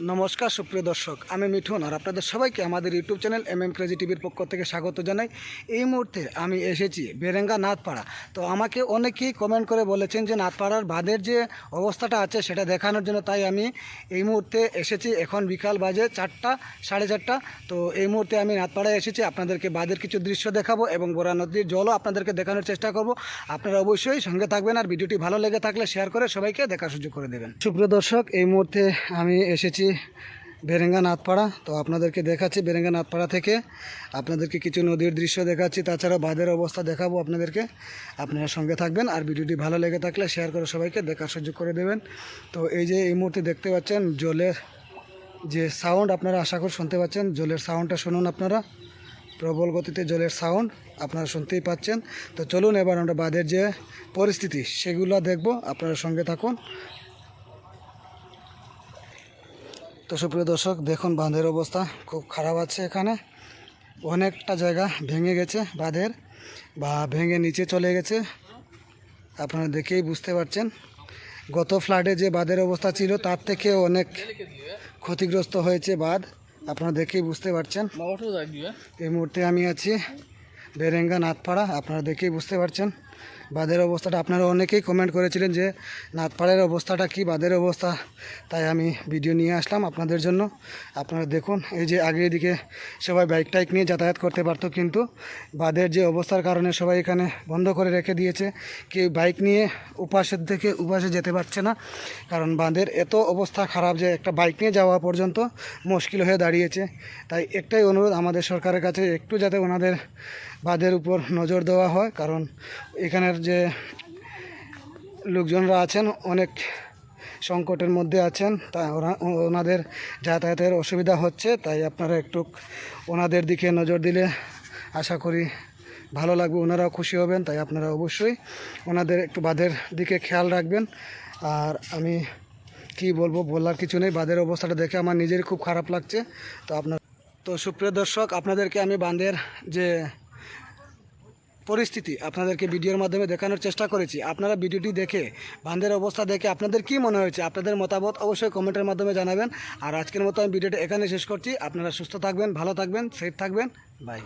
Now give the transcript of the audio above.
নমস্কার, সুপ্রিয় দর্শক, আমি মিঠুন আর আপনাদের সবাইকে আমাদের YouTube channel M M crazy টিভির পক্ষ থেকে স্বাগত জানাই। এই মুহূর্তে আমি এসেছি বেরেঙ্গা নাথপাড়া। তো আমাকে অনেকেই কমেন্ট করে বলেছেন যে নাথপাড়ার বাঁধের যে অবস্থাটা আছে সেটা দেখানোর জন্য, তাই আমি এই মুহূর্তে এসেছি। এখন বিকাল বাজে চারটা, সাড়ে চারটা। তো এই মুহূর্তে আমি নাথপাড়ায় এসেছি। আপনাদেরকে বাঁধের কিছু দৃশ্য দেখাবো এবং বরা নদীর জলও আপনাদেরকে দেখানোর চেষ্টা করব। আপনারা অবশ্যই সঙ্গে থাকবেন আর ভিডিওটি ভালো লেগে থাকলে শেয়ার করে সবাইকে দেখার সুযোগ করে দেবেন। সুপ্রিয় দর্শক, এই মুহূর্তে আমি এসেছি বেরেঙ্গা নাথপাড়া তো আপনাদেরকে দেখাচ্ছি বেরেঙ্গা নাথপাড়া থেকে। আপনাদেরকে কিছু নদীর দৃশ্য দেখাচ্ছি তাছাড়া বাঁধের অবস্থা দেখাবো আপনাদেরকে। আপনারা সঙ্গে থাকবেন, আর ভিডিওটি ভালো লেগে থাকলে শেয়ার করে সবাইকে দেখার সুযোগ করে দেবেন। তো এই যে এই মুহূর্তে দেখতে পাচ্ছেন জলের যে সাউন্ড আপনারা আশা করি শুনতে পাচ্ছেন। জলের সাউন্ডটা শুনুন আপনারা। প্রবল গতিতে জলের সাউন্ড আপনারা শুনতেই পাচ্ছেন। তো চলুন এবার আমরা বাঁধের যে পরিস্থিতি, সেগুলো দেখব। আপনারা সঙ্গে থাকুন। তো সুপ্রিয় দর্শক দেখুন বাঁধের অবস্থা। খুব খারাপ আছে এখানে। অনেকটা জায়গা ভেঙে গেছে বাঁধের বা ভেঙে নিচে চলে গেছে। আপনারা দেখেই বুঝতে পারছেন। গত ফ্লাডে যে বাঁধের অবস্থা ছিল তার থেকে অনেক ক্ষতিগ্রস্ত হয়েছে বাঁধ। আপনারা দেখেই বুঝতে পারছেন। এই মুহূর্তে আমি আছি বেরেঙ্গা নাথপাড়া। আপনারা দেখেই বুঝতে পারছেন। বাঁধের অবস্থাটা আপনারা অনেকেই কমেন্ট করেছিলেন যে নাথপাড়ের অবস্থাটা কি, বাঁধের অবস্থা। তাই আমি ভিডিও নিয়ে আসলাম আপনাদের জন্য। আপনারা দেখুন, এই যে আগের দিকে সবাই বাইক টাইক নিয়ে যাতায়াত করতে পারতো, কিন্তু বাঁধের যে অবস্থার কারণে সবাই এখানে বন্ধ করে রেখে দিয়েছে। কেউ বাইক নিয়ে উপাসের থেকে উপাসে যেতে পারছে না, কারণ বাঁধের এত অবস্থা খারাপ যে একটা বাইক নিয়ে যাওয়া পর্যন্ত মুশকিল হয়ে দাঁড়িয়েছে। তাই একটাই অনুরোধ আমাদের সরকারের কাছে, একটু যাতে ওনাদের বাঁধের উপর নজর দেওয়া হয়, কারণ এখানের যে লোকজনরা আছেন, অনেক সংকটের মধ্যে আছেন তাই ওনাদের যাতায়াতের অসুবিধা হচ্ছে, তাই আপনারা একটু ওনাদের দিকে নজর দিলে আশা করি ভালো লাগবে, ওনারাও খুশি হবেন, তাই আপনারা অবশ্যই ওনাদের একটু বাঁধের দিকে খেয়াল রাখবেন। আর আমি কি বলব, বলার কিছু নেই, বাঁধের অবস্থাটা দেখে আমার নিজেরই খুব খারাপ লাগছে। তো আপনার, তো সুপ্রিয় দর্শক, আপনাদেরকে আমি বাঁধের যে পরিস্থিতি আপনাদেরকে ভিডিওর মাধ্যমে দেখানোর চেষ্টা করেছি। আপনারা ভিডিওটি দেখে, বান্ধের অবস্থা দেখে আপনাদের কি মনে হয়েছে, আপনাদের মতামত অবশ্যই কমেন্টের মাধ্যমে জানাবেন। আর আজকের মতো আমি ভিডিওটা এখানে শেষ করছি। আপনারা সুস্থ থাকবেন, ভালো থাকবেন সেফ থাকবেন। বাই